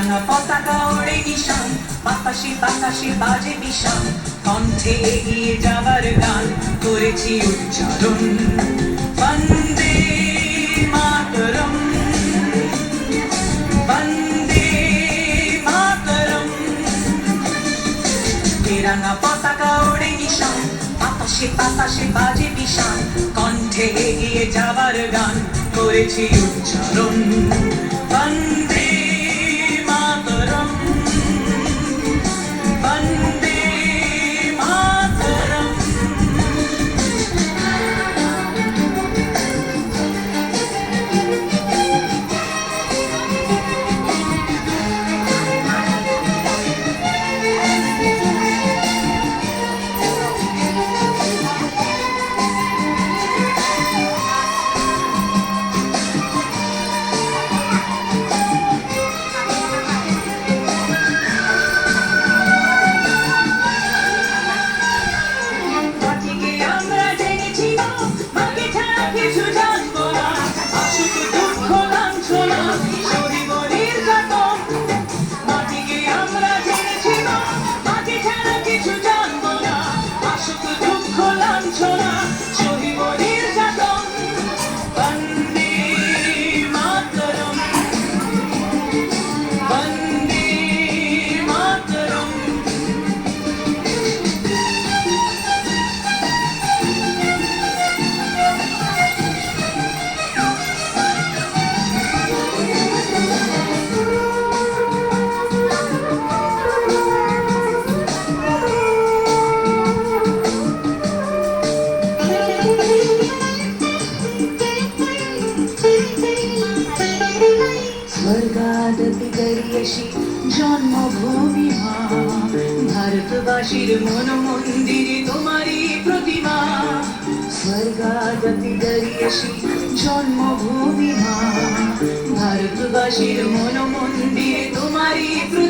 তেরাঙ্গা পতাকা ওড়ে নিশান বাতাসে বাতাসে বাজে বিষান। কণ্ঠে এগিয়ে যাবার গান করেছি উচ্চারণ। বন্দে মাতরম। বন্দে মাতরম। তেরাঙ্গা পতাকা ওড়ে নিশান বাতাসে বাতাসে বাজে বিষান। কণ্ঠে এগিয়ে যাবার গান করেছি উচ্চারণ। বন্দে স্বর্গাদপি গরিয়সি জন্মভূমি মা। ভারতবাসীর মন মন্দিরে তোমারই প্রতিমা। স্বর্গাদপি গরিয়সি জন্মভূমি মা। ভারতবাসীর মন মন্দিরে তোমারই প্রতিমা।